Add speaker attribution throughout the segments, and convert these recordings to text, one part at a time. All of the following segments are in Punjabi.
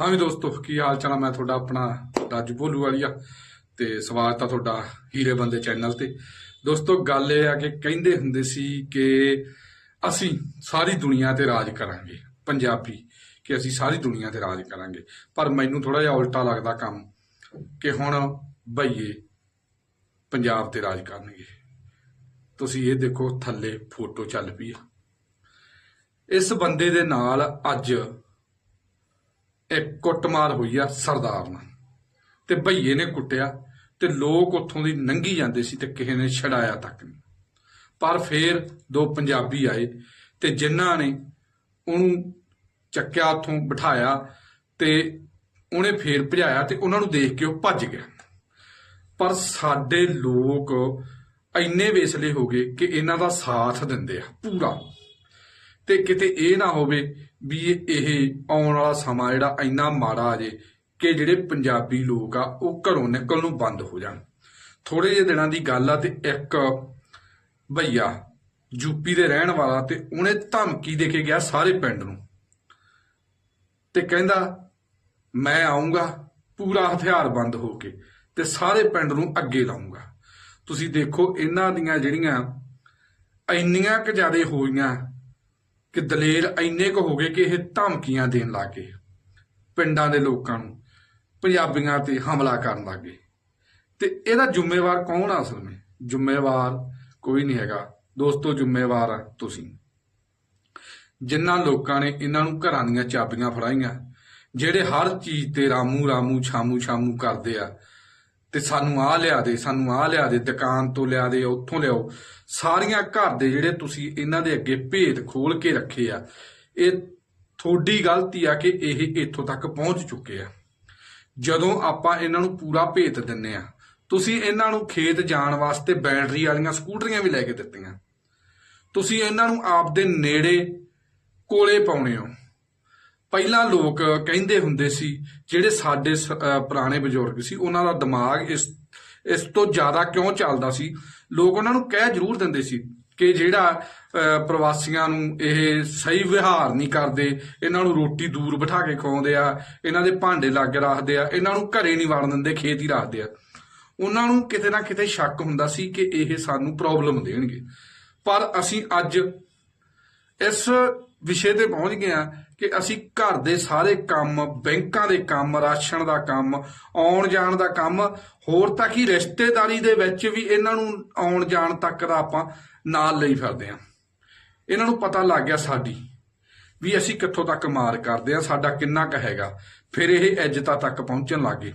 Speaker 1: ਹਾਂ ਵੀ ਦੋਸਤੋ, ਕੀ ਹਾਲ ਚਾਲ ਆ? ਮੈਂ ਤੁਹਾਡਾ ਆਪਣਾ ਰਾਜੂ ਭੋਲੂ ਵਾਲੀਆ ਤੇ ਸਵਾਗਤ ਆ ਤੁਹਾਡਾ ਹੀਰੇ ਬੰਦੇ ਚੈਨਲ ਤੇ। ਦੋਸਤੋ, ਗੱਲ ਇਹ ਆ ਕਿ ਕਹਿੰਦੇ ਹੁੰਦੇ ਸੀ ਕਿ ਅਸੀਂ ਸਾਰੀ ਦੁਨੀਆ ਤੇ ਰਾਜ ਕਰਾਂਗੇ, ਪੰਜਾਬੀ, ਕਿ ਅਸੀਂ ਸਾਰੀ ਦੁਨੀਆ ਤੇ ਰਾਜ ਕਰਾਂਗੇ। ਪਰ ਮੈਨੂੰ ਥੋੜਾ ਜਿਹਾ ਉਲਟਾ ਲੱਗਦਾ ਕੰਮ ਕਿ ਹੁਣ ਬਈਏ ਪੰਜਾਬ ਤੇ ਰਾਜ ਕਰਨਗੇ। ਤੁਸੀਂ ਇਹ ਦੇਖੋ, ਥੱਲੇ ਫੋਟੋ ਚੱਲ ਪਈ ਆ। ਇਸ ਬੰਦੇ ਦੇ ਨਾਲ ਅੱਜ ਇੱਕ ਕੁੱਟਮਾਰ ਹੋਈ ਆ ਸਰਦਾਰ ਨਾਲ। ਤੇ ਭਈਏ ਨੇ ਕੁੱਟਿਆ ਤੇ ਲੋਕ ਉੱਥੋਂ ਦੀ ਨੰਗੀ ਜਾਂਦੇ ਸੀ ਤੇ ਕਿਸੇ ਨੇ ਛਡਾਇਆ ਤੱਕ ਨਹੀਂ। ਪਰ ਫੇਰ ਦੋ ਪੰਜਾਬੀ ਆਏ ਤੇ ਜਿਨ੍ਹਾਂ ਨੇ ਉਹਨੂੰ ਚੱਕਿਆ, ਉੱਥੋਂ ਬਿਠਾਇਆ ਤੇ ਉਹਨੇ ਫੇਰ ਭਜਾਇਆ ਤੇ ਉਹਨਾਂ ਨੂੰ ਦੇਖ ਕੇ ਉਹ ਭੱਜ ਗਿਆ। ਪਰ ਸਾਡੇ ਲੋਕ ਇੰਨੇ ਵੇਸਲੇ ਹੋ ਗਏ ਕਿ ਇਹਨਾਂ ਦਾ ਸਾਥ ਦਿੰਦੇ ਆ ਪੂਰਾ। ਤੇ ਕਿਤੇ ਇਹ ਨਾ ਹੋਵੇ ਵੀ ਇਹ ਆਉਣ ਵਾਲਾ ਸਮਾਂ ਜਿਹੜਾ ਇੰਨਾ ਮਾੜਾ ਆ ਜੇ ਕਿ ਜਿਹੜੇ ਪੰਜਾਬੀ ਲੋਕ ਆ, ਉਹ ਘਰੋਂ ਨਿਕਲਣ ਨੂੰ ਬੰਦ ਹੋ ਜਾਣ। ਥੋੜੇ ਜਿਹੇ ਦਿਨਾਂ ਦੀ ਗੱਲ ਆ ਤੇ ਇੱਕ ਭਈਆ ਯੂਪੀ ਦੇ ਰਹਿਣ ਵਾਲਾ ਤੇ ਉਹਨੇ ਧਮਕੀ ਦੇ ਕੇ ਗਿਆ ਸਾਰੇ ਪਿੰਡ ਨੂੰ। ਤੇ ਕਹਿੰਦਾ, ਮੈਂ ਆਉਂਗਾ ਪੂਰਾ ਹਥਿਆਰ ਬੰਦ ਹੋ ਕੇ ਤੇ ਸਾਰੇ ਪਿੰਡ ਨੂੰ ਅੱਗੇ ਲਾਉਂਗਾ ਤੁਸੀਂ ਦੇਖੋ, ਇਹਨਾਂ ਦੀਆਂ ਜਿਹੜੀਆਂ ਇੰਨੀਆਂ ਕੁ ਜ਼ਿਆਦੇ ਹੋਈਆਂ ਕਿ ਦਲੇਰ ਇੰਨੇ ਕੁ ਹੋ ਗਏ ਕਿ ਇਹ ਧਮਕੀਆਂ ਦੇਣ ਲੱਗੇ ਪਿੰਡਾਂ ਦੇ ਲੋਕਾਂ ਨੂੰ, ਪੰਜਾਬੀਆਂ ਤੇ ਹਮਲਾ ਕਰਨ ਲੱਗੇ ਤੇ ਇਹਦਾ ਜ਼ਿੰਮੇਵਾਰ ਕੌਣ ਆ ਅਸਲ ਵਿੱਚ? ਜ਼ਿੰਮੇਵਾਰ ਕੋਈ ਨਹੀਂ ਹੈਗਾ। ਦੋਸਤੋ, ਜ਼ਿੰਮੇਵਾਰ ਆ ਤੁਸੀਂ। ਜਿਨ੍ਹਾਂ ਲੋਕਾਂ ਨੇ ਇਹਨਾਂ ਨੂੰ ਘਰਾਂ ਦੀਆਂ ਚਾਬੀਆਂ ਫੜਾਈਆਂ, ਜਿਹੜੇ ਹਰ ਚੀਜ਼ ਤੇ ਰਾਮੂ ਰਾਮੂ ਛਾਮੂ ਛਾਮੂ ਕਰਦੇ ਆ ਤੇ ਸਾਨੂੰ ਆ ਲਿਆ ਦੇ, ਸਾਨੂੰ ਆ ਲਿਆ ਦੇ, ਦੁਕਾਨ ਤੋਂ ਲਿਆ ਦੇ ਉੱਥੋਂ ਲਿਆਓ। ਸਾਰੀਆਂ ਘਰ ਦੇ ਜਿਹੜੇ ਤੁਸੀਂ ਇਹਨਾਂ ਦੇ ਅੱਗੇ ਭੇਦ ਖੋਲ ਕੇ ਰੱਖੇ ਆ, ਇਹ ਥੋੜੀ ਗਲਤੀ ਆ ਕਿ ਇਹ ਇੱਥੋਂ ਤੱਕ ਪਹੁੰਚ ਚੁੱਕੇ ਆ। ਜਦੋਂ ਆਪਾਂ ਇਹਨਾਂ ਨੂੰ ਪੂਰਾ ਭੇਤ ਦਿੰਨੇ ਆ, ਤੁਸੀਂ ਇਹਨਾਂ ਨੂੰ ਖੇਤ ਜਾਣ ਵਾਸਤੇ ਬੈਟਰੀ ਵਾਲੀਆਂ ਸਕੂਟਰੀਆਂ ਵੀ ਲੈ ਕੇ ਦਿੱਤੀਆਂ। ਤੁਸੀਂ ਇਹਨਾਂ ਨੂੰ ਆਪਦੇ ਨੇੜੇ ਕੋਲੇ ਪਾਉਣੇ ਹੋ। ਪਹਿਲਾਂ ਲੋਕ ਕਹਿੰਦੇ ਹੁੰਦੇ ਸੀ, ਜਿਹੜੇ ਸਾਡੇ ਸ- ਪੁਰਾਣੇ ਬਜ਼ੁਰਗ ਸੀ, ਉਹਨਾਂ ਦਾ ਦਿਮਾਗ ਇਸ ਇਸ ਤੋਂ ਜ਼ਿਆਦਾ ਕਿਉਂ ਚੱਲਦਾ ਸੀ? ਲੋਕ ਉਹਨਾਂ ਨੂੰ ਕਹਿ ਜ਼ਰੂਰ ਦਿੰਦੇ ਸੀ ਕਿ ਜਿਹੜਾ ਪ੍ਰਵਾਸੀਆਂ ਨੂੰ ਇਹ ਸਹੀ ਵਿਹਾਰ ਨਹੀਂ ਕਰਦੇ, ਇਹਨਾਂ ਨੂੰ ਰੋਟੀ ਦੂਰ ਬਿਠਾ ਕੇ ਖਵਾਉਂਦੇ ਆ, ਇਹਨਾਂ ਦੇ ਭਾਂਡੇ ਲੱਗ ਰੱਖਦੇ ਆ, ਇਹਨਾਂ ਨੂੰ ਘਰੇ ਨਹੀਂ ਵੜਨ ਦਿੰਦੇ, ਖੇਤ ਹੀ ਰੱਖਦੇ ਆ। ਉਹਨਾਂ ਨੂੰ ਕਿਤੇ ਨਾ ਕਿਤੇ ਸ਼ੱਕ ਹੁੰਦਾ ਸੀ ਕਿ ਇਹ ਸਾਨੂੰ ਪ੍ਰੋਬਲਮ ਦੇਣਗੇ। ਪਰ ਅਸੀਂ ਅੱਜ ਇਸ ਵਿਸ਼ੇ ਤੇ ਪਹੁੰਚ ਗਏ ਆ ਕਿ ਅਸੀਂ ਘਰ ਦੇ ਸਾਰੇ ਕੰਮ, ਬੈਂਕਾਂ ਦੇ ਕੰਮ, ਰਾਸ਼ਨ ਦਾ ਕੰਮ, ਆਉਣ ਜਾਣ ਦਾ ਕੰਮ, ਹੋਰ ਤਾਂ ਹੀ ਰਿਸ਼ਤੇਦਾਰੀ ਦੇ ਵਿੱਚ ਵੀ ਇਹਨਾਂ ਨੂੰ ਆਉਣ ਜਾਣ ਤੱਕ ਦਾ ਆਪਾਂ ਨਾਲ ਲਈ ਫਿਰਦੇ ਆ ਇਹਨਾਂ ਨੂੰ ਪਤਾ ਲੱਗ ਗਿਆ ਸਾਡੀ ਵੀ ਅਸੀਂ ਕਿੱਥੋਂ ਤੱਕ ਮਾਰ ਕਰਦੇ ਆ ਸਾਡਾ ਕਿੰਨਾ ਕੁ ਹੈਗਾ। ਫਿਰ ਇਹ ਇੱਜ਼ਤਾਂ ਤੱਕ ਪਹੁੰਚਣ ਲੱਗੇ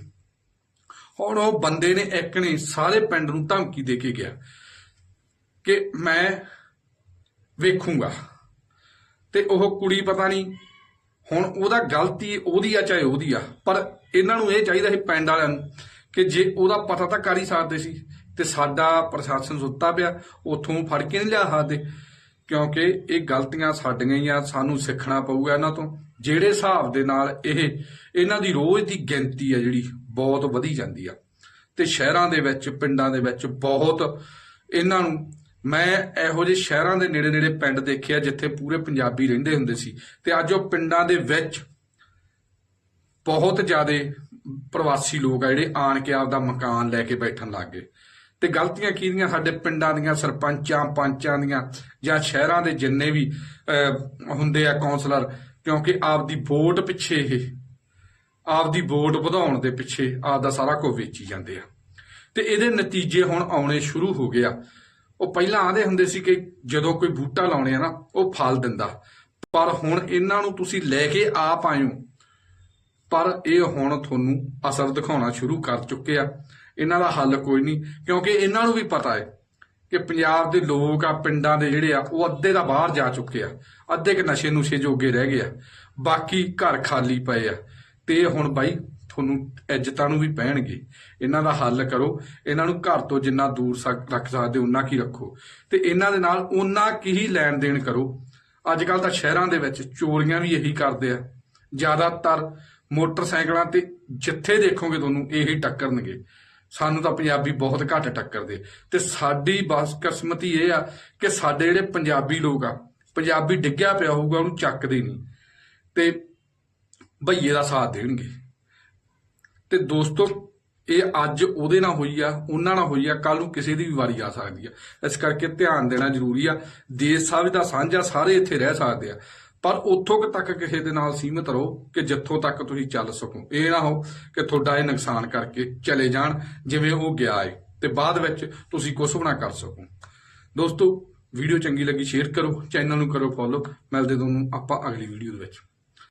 Speaker 1: ਹੁਣ ਉਹ ਬੰਦੇ ਨੇ ਇੱਕ ਨੇ ਸਾਰੇ ਪਿੰਡ ਨੂੰ ਧਮਕੀ ਦੇ ਕੇ ਗਿਆ ਕਿ ਮੈਂ ਵੇਖੂੰਗਾ। ਤੇ ਉਹ ਕੁੜੀ ਪਤਾ ਨਹੀਂ ਹੁਣ ਉਹਦਾ ਗਲਤੀ ਉਹਦੀ ਆ ਚਾਹੇ ਉਹਦੀ ਆ, ਪਰ ਇਹਨਾਂ ਨੂੰ ਇਹ ਚਾਹੀਦਾ ਸੀ ਪਿੰਡ ਵਾਲਿਆਂ ਨੂੰ ਕਿ ਜੇ ਉਹਦਾ ਪਤਾ ਤਾਂ ਕਰ ਹੀ ਸਕਦੇ ਸੀ ਤੇ ਸਾਡਾ ਪ੍ਰਸ਼ਾਸਨ ਸੁੱਤਾ ਪਿਆ, ਉੱਥੋਂ ਫੜ ਕੇ ਨਹੀਂ ਲਿਆ ਸਕਦੇ, ਕਿਉਂਕਿ ਇਹ ਗਲਤੀਆਂ ਸਾਡੀਆਂ ਹੀ ਆ, ਸਾਨੂੰ ਸਿੱਖਣਾ ਪਊਗਾ ਇਹਨਾਂ ਤੋਂ। ਜਿਹੜੇ ਹਿਸਾਬ ਦੇ ਨਾਲ ਇਹ, ਇਹਨਾਂ ਦੀ ਰੋਜ਼ ਦੀ ਗਿਣਤੀ ਆ ਜਿਹੜੀ, ਬਹੁਤ ਵਧੀ ਜਾਂਦੀ ਆ। ਤੇ ਸ਼ਹਿਰਾਂ ਦੇ ਵਿੱਚ, ਪਿੰਡਾਂ ਦੇ ਵਿੱਚ ਬਹੁਤ ਇਹਨਾਂ ਨੂੰ ਮੈਂ ਇਹੋ ਜਿਹੇ ਸ਼ਹਿਰਾਂ ਦੇ ਨੇੜੇ ਨੇੜੇ ਪਿੰਡ ਦੇਖਿਆ ਜਿੱਥੇ ਪੂਰੇ ਪੰਜਾਬੀ ਰਹਿੰਦੇ ਹੁੰਦੇ ਸੀ ਤੇ ਅੱਜ ਉਹ ਪਿੰਡਾਂ ਦੇ ਵਿੱਚ ਬਹੁਤ ਜ਼ਿਆਦਾ ਪ੍ਰਵਾਸੀ ਲੋਕ ਆ ਜਿਹੜੇ ਆਣ ਕੇ ਆਪਦਾ ਮਕਾਨ ਲੈ ਕੇ ਬੈਠਣ ਲੱਗ ਗਏ। ਤੇ ਗਲਤੀਆਂ ਕਿਹਦੀਆਂ ਸਾਡੇ ਪਿੰਡਾਂ ਦੀਆਂ ਸਰਪੰਚਾਂ ਪੰਚਾਂ ਦੀਆਂ ਜਾਂ ਸ਼ਹਿਰਾਂ ਦੇ ਜਿੰਨੇ ਵੀ ਅਹ, ਹੁੰਦੇ ਆ ਕਾਉਂਸਲਰ ਕਿਉਂਕਿ ਆਪਦੀ ਵੋਟ ਪਿੱਛੇ ਇਹ ਆਪਦੀ ਵੋਟ ਵਧਾਉਣ ਦੇ ਪਿੱਛੇ ਆਪਦਾ ਸਾਰਾ ਕੁਝ ਵੇਚੀ ਜਾਂਦੇ ਆ। ਤੇ ਇਹਦੇ ਨਤੀਜੇ ਹੁਣ ਆਉਣੇ ਸ਼ੁਰੂ ਹੋ ਗਏ ਆ। ਉਹ ਪਹਿਲਾਂ ਆਦੇ ਹੁੰਦੇ ਸੀ ਕਿ ਜਦੋਂ ਕੋਈ ਬੂਟਾ ਲਾਉਣੇ ਆ ਨਾ, ਉਹ ਫਲ ਦਿੰਦਾ। ਪਰ ਹੁਣ ਇਹਨਾਂ ਨੂੰ ਤੁਸੀਂ ਲੈ ਕੇ ਆਪ ਆਇਓ। ਪਰ ਇਹ ਹੁਣ ਤੁਹਾਨੂੰ ਅਸਰ ਦਿਖਾਉਣਾ ਸ਼ੁਰੂ ਕਰ ਚੁੱਕੇ ਆ। ਇਹਨਾਂ ਦਾ ਹੱਲ ਕੋਈ ਨਹੀਂ, ਕਿਉਂਕਿ ਇਹਨਾਂ ਨੂੰ ਵੀ ਪਤਾ ਹੈ ਕਿ ਪੰਜਾਬ ਦੇ ਲੋਕ ਆ, ਪਿੰਡਾਂ ਦੇ ਜਿਹੜੇ ਆ, ਉਹ ਅੱਧੇ ਦਾ ਬਾਹਰ ਜਾ ਚੁੱਕੇ ਆ। ਅੱਧੇ ਕਿ ਨਸ਼ੇ ਨੁਸ਼ੇ ਜੋਗੇ ਰਹਿ ਗਏ ਆ। ਬਾਕੀ ਘਰ ਖਾਲੀ ਪਏ ਆ। ਤੇ ਹੁਣ ਬਾਈ ਤੁਹਾਨੂੰ ਇੱਜ਼ਤਾਂ ਨੂੰ ਵੀ ਪੈਣਗੇ। ਇਹਨਾਂ ਦਾ ਹੱਲ ਕਰੋ। ਇਹਨਾਂ ਨੂੰ ਘਰ ਤੋਂ ਜਿੰਨਾ ਦੂਰ ਸਕ- ਰੱਖ ਸਕਦੇ, ਉਨਾ ਕੀ ਰੱਖੋ। ਤੇ ਇਹਨਾਂ ਦੇ ਨਾਲ ਉਨਾ ਕੀ ਹੀ ਲੈਣ ਦੇਣ ਕਰੋ। ਅੱਜ ਕੱਲ ਤਾਂ ਸ਼ਹਿਰਾਂ ਦੇ ਵਿੱਚ ਚੋਰੀਆਂ ਵੀ ਇਹੀ ਕਰਦੇ ਆ। ਜ਼ਿਆਦਾਤਰ ਮੋਟਰਸਾਈਕਲਾਂ ਤੇ ਜਿੱਥੇ ਦੇਖੋਗੇ ਤੁਹਾਨੂੰ ਇਹੀ ਟੱਕਰਨਗੇ। ਸਾਨੂੰ ਤਾਂ ਪੰਜਾਬੀ ਬਹੁਤ ਘੱਟ ਟੱਕਰਦੇ। ਤੇ ਸਾਡੀ ਬਸ ਕਿਸਮਤੀ ਇਹ ਆ ਕਿ ਸਾਡੇ ਜਿਹੜੇ ਪੰਜਾਬੀ ਲੋਕ ਆ, ਪੰਜਾਬੀ ਡਿੱਗਿਆ ਪਿਆ ਹੋਊਗਾ, ਉਹਨੂੰ ਚੱਕਦੇ ਨਹੀਂ। ਤੇ ਭਈਏ ਦਾ ਸਾਥ ਦੇਣਗੇ। ਤੇ ਦੋਸਤੋ, ਇਹ ਅੱਜ ਉਹਦੇ ਨਾਲ ਹੋਈ ਆ, ਉਹਨਾਂ ਨਾਲ ਹੋਈ ਆ ਕੱਲ ਨੂੰ ਕਿਸੇ ਦੀ ਵੀ ਵਾਰੀ ਆ ਸਕਦੀ ਆ। ਇਸ ਕਰਕੇ ਧਿਆਨ ਦੇਣਾ ਜ਼ਰੂਰੀ ਆ, ਦੇਸ਼ ਸਭ ਦਾ ਸਾਂਝਾ ਸਾਰੇ ਇੱਥੇ ਰਹਿ ਸਕਦੇ ਆ। ਪਰ ਉੱਥੋਂ ਤੱਕ ਕਿਸੇ ਦੇ ਨਾਲ ਸੀਮਿਤ ਰਹੋ ਕਿ ਜਿੱਥੋਂ ਤੱਕ ਤੁਸੀਂ ਚੱਲ ਸਕੋ। ਇਹ ਨਾ ਹੋ ਕਿ ਤੁਹਾਡਾ ਇਹ ਨੁਕਸਾਨ ਕਰਕੇ ਚਲੇ ਜਾਣ, ਜਿਵੇਂ ਉਹ ਗਿਆ ਏ, ਤੇ ਬਾਅਦ ਵਿੱਚ ਤੁਸੀਂ ਕੁਝ ਵੀ ਨਾ ਕਰ ਸਕੋ। ਦੋਸਤੋ, ਵੀਡੀਓ ਚੰਗੀ ਲੱਗੀ, ਸ਼ੇਅਰ ਕਰੋ, ਚੈਨਲ ਨੂੰ ਕਰੋ ਫੋਲੋ। ਮਿਲਦੇ ਤੁਹਾਨੂੰ ਆਪਾਂ ਅਗਲੀ ਵੀਡੀਓ ਦੇ ਵਿੱਚ।